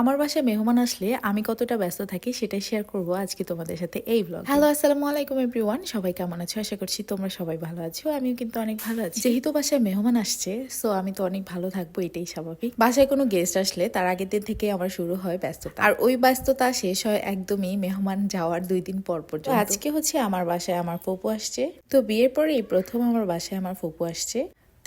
আমার বাসায় মেহমান আসলে আমি কতটা ব্যস্ত থাকি সেটাই শেয়ার করব আজকে তোমাদের সাথে এই ব্লগ হ্যালো আসসালামু আলাইকুম এভরিওয়ান সবাই কেমন আছো? আশা করছি তোমরা সবাই ভালো আছো। আমিও কিন্তু অনেক ভালো আছি। যেহেতু বাসায় মেহমান আসছে সো আমি তো অনেক ভালো থাকব এটাই স্বাভাবিক। বাসায় কোনো গেস্ট আসলে তার আগের দিন থেকে আমার শুরু হয় ব্যস্ততা। আর ওই ব্যস্ততা শেষ হয় একদমই মেহমান যাওয়ার দুই দিন পর পর্যন্ত। আজকে হচ্ছে আমার বাসায় আমার ফুপু আসছে। তো বিয়ের পরেই প্রথম আমার বাসায় আমার ফুপু আসছে।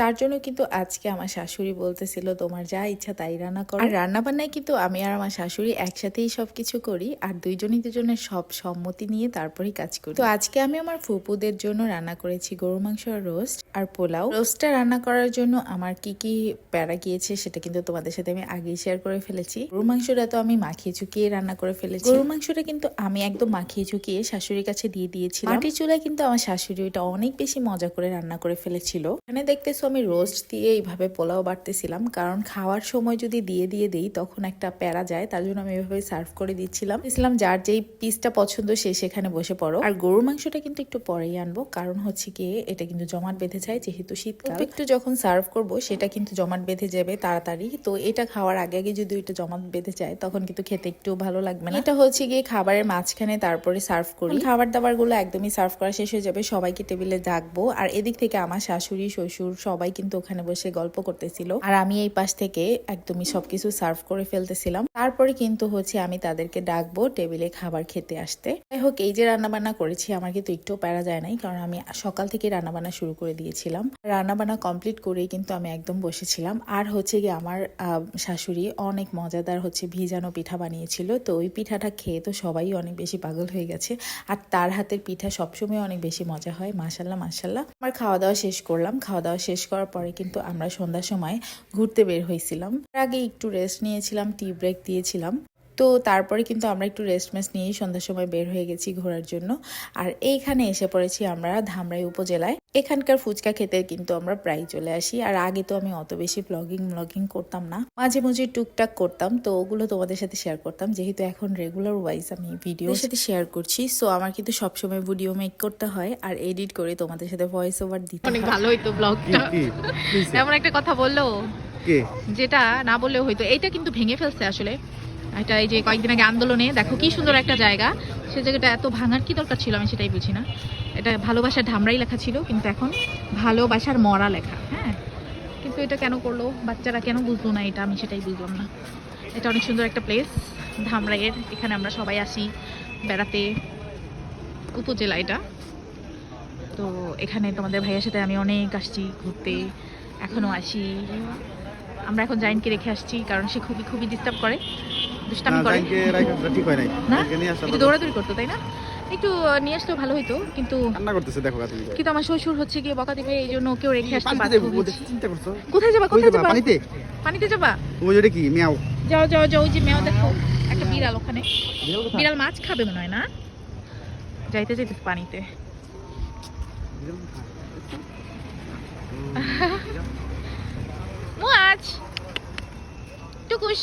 তার জন্য কিন্তু আজকে আমার শাশুড়ি বলতেছিল, তোমার যা ইচ্ছা তাই রান্না করো। আর রান্না বান্নায় কিন্তু আমি আর আমার শাশুড়ি একসাথেই সবকিছু করি আর দুইজনই দুজনের সব সম্মতি নিয়ে তারপরেই কাজ করি। তো আজকে আমি আমার ফুপুদের জন্য রান্না করেছি গরু মাংস আর রোস্ট আর পোলাও। রোস্টটা রান্না করার জন্য আমার কি কি প্যারা গিয়েছে সেটা কিন্তু তোমাদের সাথে আমি আগেই শেয়ার করে ফেলেছি। গরু মাংসটা তো আমি মাখিয়ে চুকিয়ে রান্না করে ফেলেছি। গরু মাংসটা কিন্তু আমি একদম মাখিয়ে চুকিয়ে শাশুড়ির কাছে দিয়ে দিয়েছিলাম। মাটির চুলায় কিন্তু আমার শাশুড়ি ওইটা অনেক বেশি মজা করে রান্না করে ফেলেছিল। এখানে দেখতেছো আমি রোস্ট দিয়ে এইভাবে পোলাও বাড়তেছিলাম কারণ খাওয়ার সময় যদি দিয়ে দিয়ে দিই তখন একটা প্যারা যায় তার জন্য আমি এভাবে সার্ভ করে দিচ্ছিলাম। দিচ্ছিলাম যার যেই পিসটা পছন্দ সে সেখানে বসে পড়ো। আর গরুর মাংসটা কিন্তু একটু পরেই আনব কারণ হচ্ছে কি এটা কিন্তু জমাট বেঁধে যায় যেহেতু শীতকাল। একটু যখন সার্ভ করব সেটা কিন্তু জমাট বেঁধে যাবে তাড়াতাড়ি। তো এটা খাওয়ার আগে আগে যদি ওইটা জমাট বেঁধে যায় তখন কিন্তু খেতে একটু ভালো লাগবে না। এটা হচ্ছে গিয়ে খাবারের মাঝখানে তারপরে সার্ভ করি। খাবার দাবারগুলো একদমই সার্ভ করা শেষ হয়ে যাবে সবাইকে টেবিলে ডাকবো। আর এদিক থেকে আমার শাশুড়ি শ্বশুর সবাই কিন্তু ওখানে বসে গল্প করতেছিল। আর আমি এই পাশ থেকে একদমই সবকিছু সার্ভ করে ফেলতেছিলাম। তারপরে কিন্তু হচ্ছে আমি তাদেরকে ডাকবো টেবিলে খাবার খেতে আসতে। যাই হোক, এই যে রান্না বান্না করেছি, আমার কিন্তু একটু প্যারা যায় নাই, কারণ আমি সকাল থেকে রান্না বান্না শুরু করে দিয়েছিলাম। রান্না বান্না কমপ্লিট করেই কিন্তু আমি একদম বসেছিলাম। আর হচ্ছে গিয়ে আমার শাশুড়ি অনেক মজাদার হচ্ছে ভিজানো পিঠা বানিয়েছিল। তো ওই পিঠাটা খেয়ে তো সবাই অনেক বেশি পাগল হয়ে গেছে। আর তার হাতের পিঠা সবসময় অনেক বেশি মজা হয় মাসাল্লাহ মাসাল্লাহ আমার খাওয়া দাওয়া শেষ করলাম। খাওয়া দাওয়া শেষ করার পরে কিন্তু আমরা সন্ধ্যার সময় ঘুরতে বের হয়েছিলাম। আগে একটু রেস্ট নিয়েছিলাম টি ব্রেক দিয়েছিলাম। তো তারপরে কিন্তু আমরা একটু রেস্ট মেস নিয়েই সন্ধ্যার সময় বের হয়ে গেছি ঘোরার জন্য। আর এইখানে এসে পড়েছি আমরা ধামরাই উপজেলায়। এখানকার ফুচকা খেতে কিন্তু আমরা প্রায় চলে আসি। আর আগে তো আমি অত বেশি ব্লগিং ব্লগিং করতাম না। মাঝে মাঝে টুকটাক করতাম তো ওগুলো তোমাদের সাথে শেয়ার করতাম। যেহেতু এখন রেগুলার ওয়াইজ আমি ভিডিও সাথে শেয়ার করছি। সো আমার কিন্তু সবসময় ভিডিও মেক করতে হয় আর এডিট করে তোমাদের সাথে ভয়েস ওভার দিতে অনেক ভালো হইতো ব্লগটা এমন একটা কথা বলল যেটা না বললেও হইতো। এইটা কিন্তু ভেঙে ফেলছে আসলে। এটা এই যে কয়েকদিন আগে আন্দোলনে, দেখো কি সুন্দর একটা জায়গা। সে জায়গাটা এত ভাঙার কি দরকার ছিল আমি সেটাই বুঝি না। এটা ভালোবাসার ঢামরাই লেখা ছিল, কিন্তু এখন ভালোবাসার মরা লেখা হ্যাঁ? কিন্তু এটা কেন করল? বাচ্চারা কেন বুঝলো না এটা? আমি সেটাই বুঝলাম না। এটা অনেক সুন্দর একটা প্লেস ধামরাইয়ের। এখানে আমরা সবাই আসি বেড়াতে, উপজেলা এটা। তো এখানে তোমাদের ভাইয়ের সাথে আমি অনেক আসছি ঘুরতে এখনও আসি। আমরা এখন জাইনকে রেখে আসছি, কারণ সে খুবই খুবই ডিস্টার্ব করে। দুষ্টামি করে। ঠিক হয় নাই। না? একটু দৌড়াদৌড়ি করতো তাই না? একটু নিয়ে আসলেও ভালো হইতো কিন্তু রান্না করতেছে দেখো কিন্তু আমার শ্বশুর হচ্ছে গিয়ে বকা দিবে এই জন্য ওকেও রেখে আসতে বাধ্য চিন্তা করছ? কোথায় যাবা কোথায় যাবা পানিতে? পানিতে যাবা? ওই যেটা কি? মিয়াও? যাও যাও যাও ওই যে মেও দেখো একটা বিড়াল ওখানে। বিড়াল মাছ খাবে মনে হয় না? যাইতে যাইতে পানিতে। মাছ। টুকুস।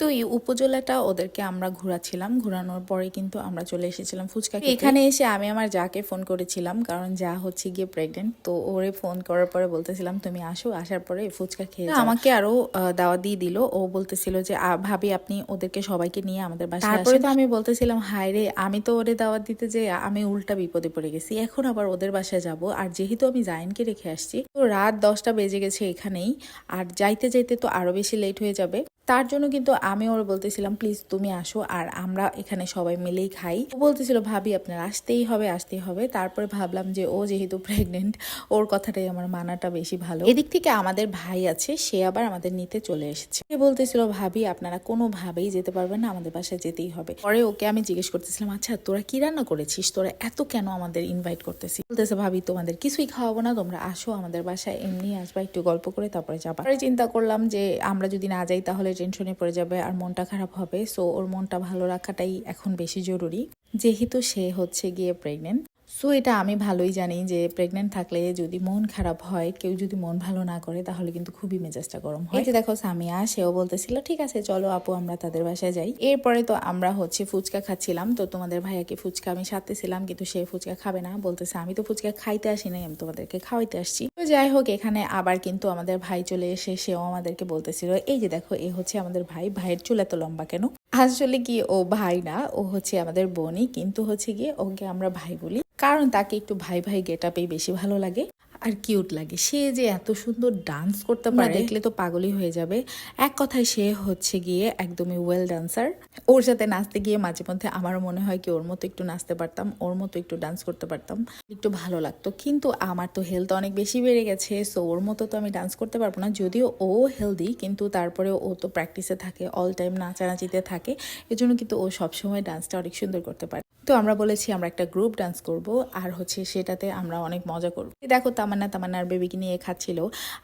তো এই উপজেলাটা ওদেরকে আমরা ঘোরাচ্ছিলাম। ঘোরানোর পরে কিন্তু আমরা চলে এসেছিলাম ফুচকা এখানে এসে আমি আমার যাকে ফোন করেছিলাম কারণ যা হচ্ছে গিয়ে প্রেগনেন্ট তো ওরে ফোন করার পরে বলতেছিলাম তুমি আসো। আসার পরে ফুচকা খেয়ে আমাকে আরও আহ, দাওয়াত দিয়ে দিল। ও বলতেছিল যে ভাবি আপনি ওদেরকে সবাইকে নিয়ে আমাদের বাসায় তারপরে তো আমি বলতেছিলাম হায় রে আমি তো ওরে দাওয়াত দিতে যে আমি উল্টা বিপদে পড়ে গেছি। এখন আবার ওদের বাসায় যাব। আর যেহেতু আমি জাইনকে রেখে আসছি তো রাত দশটা বেজে গেছে এখানেই। আর যাইতে যাইতে তো আরও বেশি লেট হয়ে যাবে। তার জন্য কিন্তু আমি ওর বলতেছিলাম, প্লিজ তুমি আসো আর আমরা এখানে সবাই মিলেই খাই। ও বলতেছিল, ভাবি, আপনার আসতেই হবে আসতেই হবে। তারপরে ভাবলাম যে ও যেহেতু প্রেগনেন্ট ওর কথাটাই আমার মানাটা বেশি ভালো। এদিক থেকে আমাদের ভাই আছে, সে আবার আমাদের নিতে চলে এসেছে। সে বলতেছিল, ভাবি, আপনারা কোনোভাবেই যেতে পারবেন না, আমাদের বাসায় যেতেই হবে। পরে ওকে আমি জিজ্ঞেস করতেছিলাম আচ্ছা তোরা কি রান্না করেছিস? তোরা এত কেন আমাদের ইনভাইট করতেছিস? বলতেছে, ভাবি, তোমাদের কিছুই খাওয়াবো না, তোমরা আসো, আমাদের বাসায় এমনি আসবা, একটু গল্প করে তারপরে যাবা। পরে চিন্তা করলাম যে আমরা যদি না যাই, তাহলে টেনশনে পড়ে যাবে। আর মনটা খারাপ হবে। সো ওর মনটা ভালো রাখাটাই এখন বেশি জরুরি। যেহেতু সে হচ্ছে গিয়ে প্রেগনেন্ট সো এটা আমি ভালোই জানি যে প্রেগনেন্ট থাকলে যদি মন খারাপ হয়, কেউ যদি মন ভালো না করে, তাহলে কিন্তু খুবই মেজাজটা গরম হয়। যে দেখো, সামিয়া, সেও বলতেছিল, ঠিক আছে, চলো আপু, আমরা তাদের বাসায় যাই। এরপরে তো আমরা হচ্ছে ফুচকা খাচ্ছিলাম। তো তোমাদের ভাইয়াকে ফুচকা আমি সাথেছিলাম কিন্তু সে ফুচকা খাবে না। বলতেছে, আমি তো ফুচকা খাইতে আসি নাই, আমি তোমাদেরকে খাওয়াইতে আসছি। তো যাই হোক, এখানে আবার কিন্তু আমাদের ভাই চলে এসে সেও আমাদেরকে বলতেছিল, এই যে দেখো, এ হচ্ছে আমাদের ভাই, ভাইয়ের চুল এত লম্বা কেন? আসলে কি ও ভাই না, ও হচ্ছে আমাদের বোনই, কিন্তু হচ্ছে গিয়ে ওকে আমরা ভাই বলি। কারণ তাকে একটু ভাই ভাই গেট বেশি ভালো লাগে। আর কিউট লাগে। সে যে এত সুন্দর ডান্স করতে পারে। দেখলে তো পাগলই হয়ে যাবে। এক কথায় সে হচ্ছে গিয়ে একদমই ওয়েল ডান্সার ওর সাথে নাচতে গিয়ে মাঝে মধ্যে আমার মনে হয় কি ওর মতো একটু নাচতে পারতাম ওর মতো একটু ডান্স করতে পারতাম একটু ভালো লাগতো। কিন্তু আমার তো হেলথ অনেক বেশি বেড়ে গেছে সো ওর মতো তো আমি ডান্স করতে পারব না। যদিও ও হেলদি কিন্তু তারপরে ও তো প্র্যাকটিসে থাকে অল টাইম নাচানাচিতে থাকে। এজন্য কিন্তু ও সবসময় ডান্সটা অনেক সুন্দর করতে পারে। তো আমরা বলেছি আমরা একটা গ্রুপ ডান্স করব, আর হচ্ছে সেটাতে আমরা অনেক মজা করব। দেখো তামান্না তামান্নার বেবিকে নিয়ে খাচ্ছিল,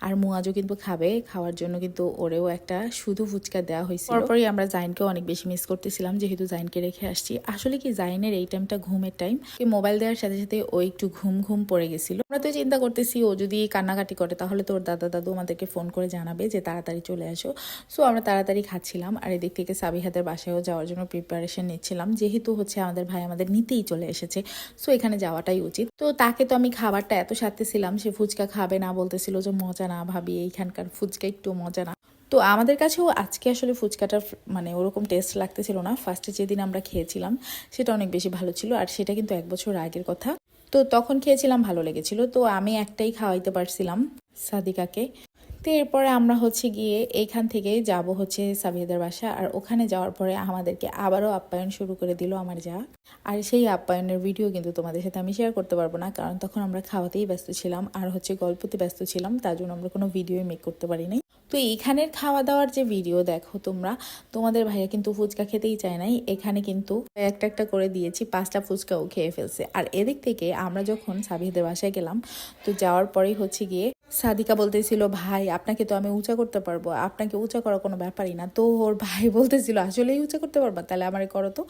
আর মুয়াজও কিন্তু খাবে, খাওয়ার জন্য কিন্তু ওরেও একটা শুধু ফুচকা দেওয়া হয়েছে তারপরে আমরা জাইনকেও অনেক বেশি মিস করতেছিলাম, যেহেতু জাইনকে রেখে আসছি। আসলে কি জাইনের এই টাইমটা ঘুমের টাইম মোবাইল দেওয়ার সাথে সাথে ও একটু ঘুম ঘুম পড়ে গেছিল। আমরা তো চিন্তা করতেছি, ও যদি কান্নাকাটি করে, তাহলে তো ওর দাদা দাদু আমাদেরকে ফোন করে জানাবে যে তাড়াতাড়ি চলে আসো। সো আমরা তাড়াতাড়ি খাচ্ছিলাম, আর এদিক থেকে সাবিহাদের বাসায়ও যাওয়ার জন্য প্রিপারেশন নিচ্ছিলাম। যেহেতু হচ্ছে আমাদের ভাই আমাদের নিতেই চলে এসেছে। সো এখানে যাওয়াটাই উচিত। তো তাকে তো আমি খাবারটা এত সাথেছিলাম সে ফুচকা খাবে না বলতেছিল যে মজা না ভাবি, এইখানকার ফুচকা একটু মজা না। তো আমাদের কাছেও আজকে আসলে ফুচকাটার মানে ওরকম টেস্ট লাগতেছিল না। ফার্স্টে যেদিন আমরা খেয়েছিলাম, সেটা অনেক বেশি ভালো ছিল আর সেটা কিন্তু এক বছর আগের কথা। তো তখন খেয়েছিলাম, ভালো লেগেছিল। তো আমি একটাই খাওয়াইতে পারছিলাম সাদিকাকে। তো এরপরে আমরা হচ্ছে গিয়ে এইখান থেকে যাব হচ্ছে সাবিয়াদের বাসা, আর ওখানে যাওয়ার পরে আমাদেরকে আবারও আপ্যায়ন শুরু করে দিল আমার যা। আর সেই আপ্যায়নের ভিডিও কিন্তু তোমাদের সাথে আমি শেয়ার করতে পারব না, কারণ তখন আমরা খাওয়াতেই ব্যস্ত ছিলাম, আর হচ্ছে গল্পতে ব্যস্ত ছিলাম, তার জন্য আমরা কোনো ভিডিওই মেক করতে পারি তো এইখানের খাওয়া দাওয়ার যে ভিডিও দেখো তোমরা, তোমাদের ভাইয়া কিন্তু ফুচকা খেতেই চায় নাই, এখানে কিন্তু একটা একটা করে দিয়েছি, পাঁচটা ফুচকাও খেয়ে ফেলছে। আর এদিক থেকে আমরা যখন সাবিহদের বাসায় গেলাম, তো যাওয়ার পরেই হচ্ছে গিয়ে সাদিকা বলতেছিল, ভাই, আপনাকে তো আমি উঁচা করতে পারব। আপনাকে উঁচা করা কোনো ব্যাপারই না। তো ওর ভাই বলতেছিল, আসলেই উঁচা করতে পারবা? তাহলে আমারে করো তো।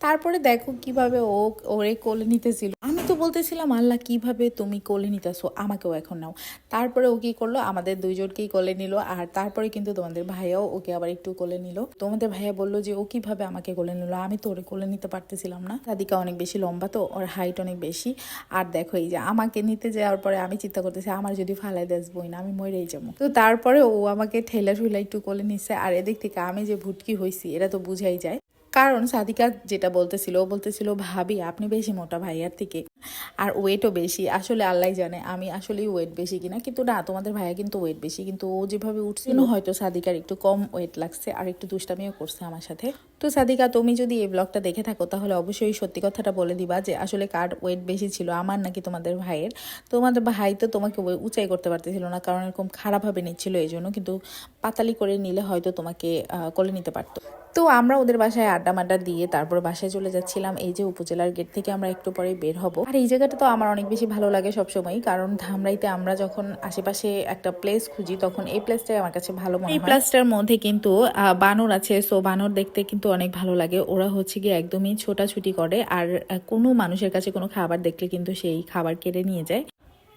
তারপরে দেখো কীভাবে ও ওরে কোলে নিতেছিল। আমি তো বলতেছিলাম, আল্লাহ, কীভাবে তুমি কোলে নিতেছো? আমাকেও এখন নাও। তারপরে ও কি করল? আমাদের দুইজনকেই কোলে নিল। আর তারপরে কিন্তু তোমাদের ভাইয়াও ওকে আবার একটু কোলে নিল। তোমাদের ভাইয়া বলল যে, ও কীভাবে আমাকে কোলে নিল? আমি তো ওরে কোলে নিতে পারতেছিলাম না। সাদিকা অনেক বেশি লম্বা, তো ওর হাইট অনেক বেশি। আর দেখো এই যে, আমাকে নিতে যাওয়ার পরে আমি চিন্তা করতেছি, আমার যদি ফালাই দেসবই না, আমি মরেই যাব। তো তারপরে ও আমাকে ঠেলা ঠুলা একটু কোলে নিছে, আর এদিক থেকে আমি যে ভুটকি হয়েছি এটা তো বুঝাই যায়। কারণ সাদিকা যেটা বলতেছিল ও বলতেছিল ভাবি আপনি বেশি মোটা ভাইয়ার থেকে। আর ওয়েটও বেশি। আসলে আল্লাহ জানে আমি আসলেই ওয়েট বেশি কিনা। কিন্তু না তোমাদের ভাইয়া কিন্তু ওয়েট বেশি। কিন্তু ও যেভাবে উঠছিল হয়তো সাদিকার একটু কম ওয়েট লাগছে আর একটু দুষ্টামিও করছে আমার সাথে। তো সাদিকা তুমি যদি এই ব্লগটা দেখে থাকো তাহলে অবশ্যই সত্যি কথাটা বলে দিবা যে আসলে কার ওয়েট বেশি ছিল আমার নাকি তোমাদের ভাইয়ের। তোমাদের ভাই তো তোমাকে উঁচাই করতে পারতেছিল না কারণ এরকম খারাপভাবে নিচ্ছিল এই জন্য। কিন্তু পাতালি করে নিলে হয়তো তোমাকে কোলে নিতে পারতো। তো আমরা ওদের বাসায় আড্ডা মাড্ডা দিয়ে তারপর বাসায় চলে যাচ্ছিলাম। এই যে উপজেলার গেট থেকে আমরা একটু পরে বের হব। আর এই জায়গাটা তো আমার অনেক বেশি ভালো লাগে সবসময় কারণ ধামরাইতে আমরা যখন আশেপাশে একটা প্লেস খুঁজি তখন এই প্লেসটাই আমার কাছে ভালো মনে হয়। এই প্লেসটার মধ্যে কিন্তু বানর আছে সো বানর দেখতে কিন্তু অনেক ভালো লাগে। ওরা হচ্ছে গিয়ে একদমই ছোটাছুটি করে আর কোনো মানুষের কাছে কোনো খাবার দেখলে কিন্তু সেই খাবার কেড়ে নিয়ে যায়।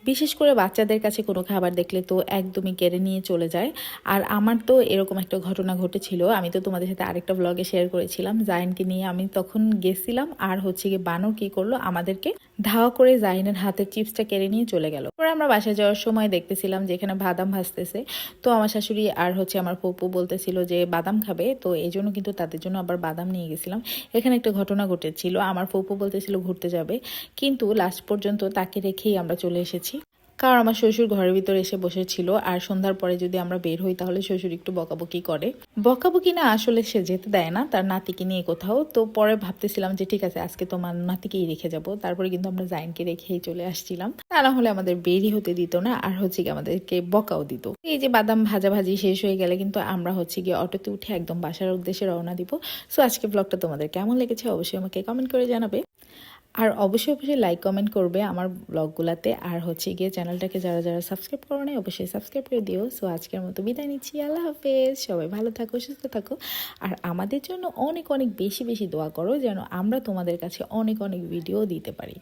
বিশেষ করে বাচ্চাদের কাছে কোনো খাবার দেখলে তো একদমই কেড়ে নিয়ে চলে যায়। আর আমার তো এরকম একটা ঘটনা ঘটেছিল। আমি তো তোমাদের সাথে আরেকটা ব্লগে শেয়ার করেছিলাম। জায়নকে নিয়ে আমি তখন গেছিলাম। আর হচ্ছে গিয়ে বানর কী করল? আমাদেরকে ধাওয়া করে জাহিনের হাতে চিপসটা কেড়ে নিয়ে চলে গেল। পরে আমরা বাসায় যাওয়ার সময় দেখতেছিলাম যে এখানে বাদাম ভাসতেছে তো আমার শাশুড়ি আর হচ্ছে আমার পপু বলতেছিল যে বাদাম খাবে। তো এই জন্য কিন্তু তাদের জন্য আবার বাদাম নিয়ে গেছিলাম। এখানে একটা ঘটনা ঘটেছিল। আমার পপু বলতেছিল ঘুরতে যাবে। কিন্তু লাস্ট পর্যন্ত তাকে রেখেই আমরা চলে এসেছি। কারণ আমার শ্বশুর ঘরের ভিতরে এসে বসেছিল? আর সন্ধ্যার পরে যদি আমরা বের হই, তাহলে শ্বশুর একটু বকাবকি করে। বকাবকি না, আসলে সে যেতে দেয় না, তার নাতিকে নিয়ে কোথাও। তো পরে ভাবতেছিলাম যে, ঠিক আছে, আজকে তোমার নাতিকেই রেখে যাব। তারপরে কিন্তু আমরা জাইনকে রেখেই চলে আসছিলাম। তা না হলে আমাদের বেরি হতে দিত না, আর হচ্ছে কি আমাদেরকে বকাও দিত। এই যে বাদাম ভাজা ভাজি শেষ হয়ে গেলে কিন্তু আমরা হচ্ছে গিয়ে অটোতে উঠে একদম বাসার উদ্দেশ্যে রওনা দিব। সো আজকে ব্লগটা তোমাদের কেমন লেগেছে, অবশ্যই আমাকে কমেন্ট করে জানাবে। আর অবশ্যই অবশ্যই লাইক কমেন্ট করবে আমার ব্লগগুলোতে আর হচ্ছে গিয়ে চ্যানেলটাকে যারা যারা সাবস্ক্রাইব করো নাই, অবশ্যই সাবস্ক্রাইব করে দিও। সো আজকের মতো বিদায় নিচ্ছি। আল্লাহ হাফেজ। সবাই ভালো থাকো, সুস্থ থাকো। আর আমাদের জন্য অনেক অনেক বেশি বেশি দোয়া করো যেন আমরা তোমাদের কাছে অনেক অনেক ভিডিও দিতে পারি।